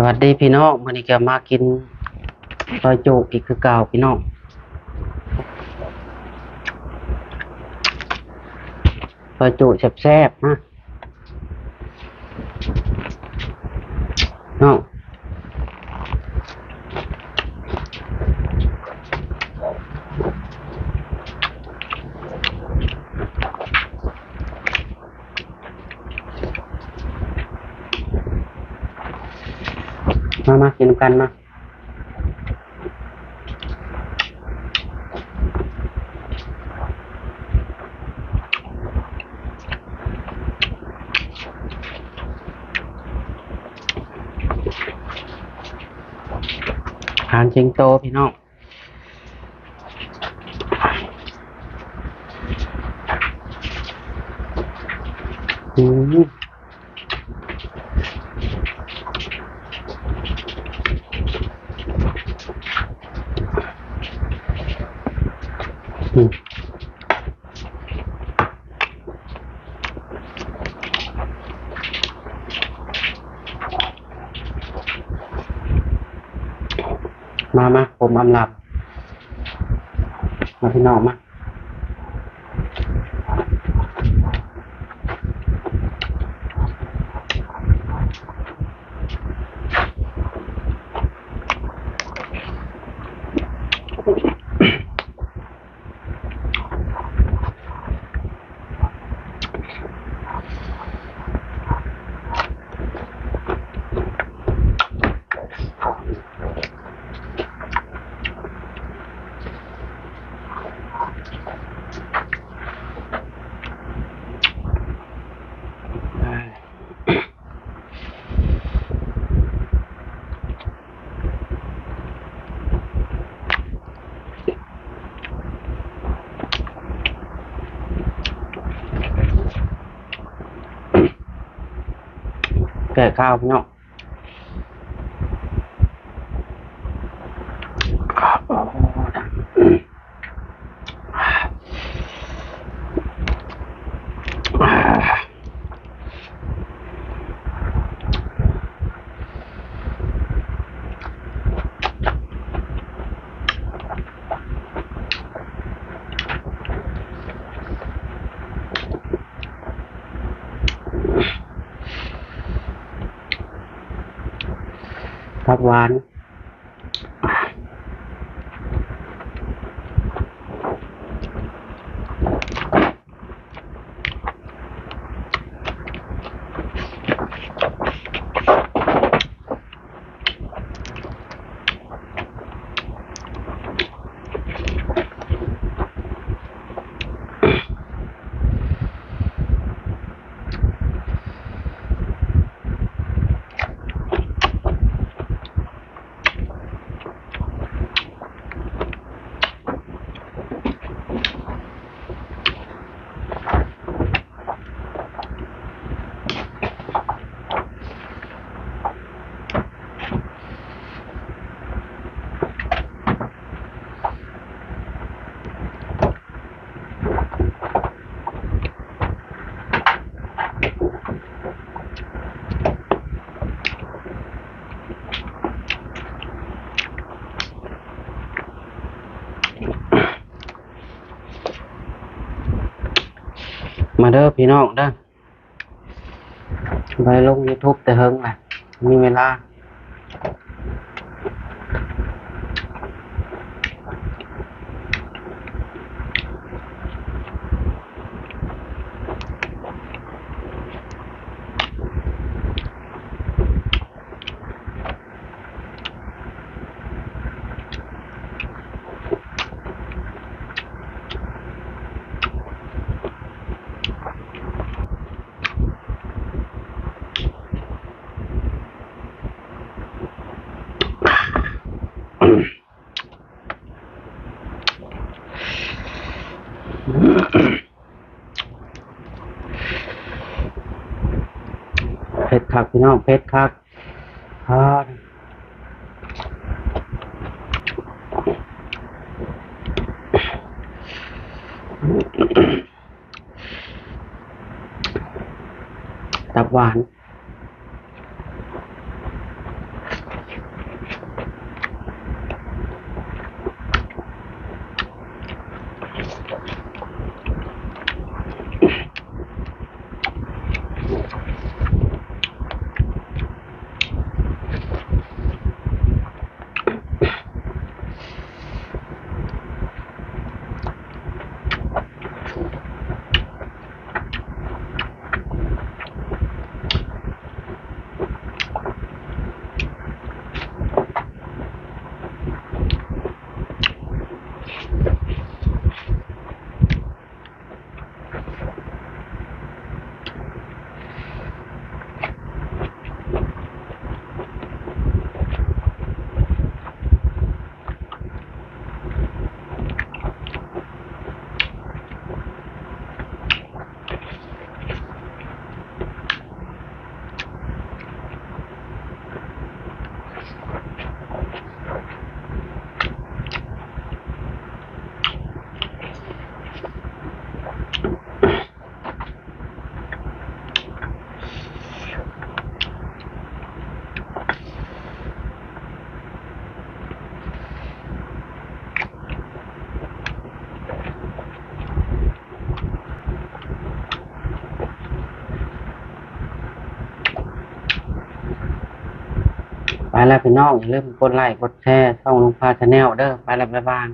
สวัสดีพี่น้องมันนี้ก็มากินซอยจุอีกคือเก่าพี่น้องซอยจุแซ่บๆนะน้อง มามากินกันมาหางจิงโตพี่น้องอืม มมามาผมอำลับมาพี่น้องมา แก่ข้าวพี่น้อง ผักหวาน มาเด้อพี่น้องเด้อไปลง YouTube แต่เฮิงแหละมีเวลา คักพี่น้องเพชรคักอ่าตับหวาน แล้วพี่น้องอย่าลืมกดไลค์กดแชร์ช่องลุงพาชาแนลเด้อไปแล้วบ๊ายบาย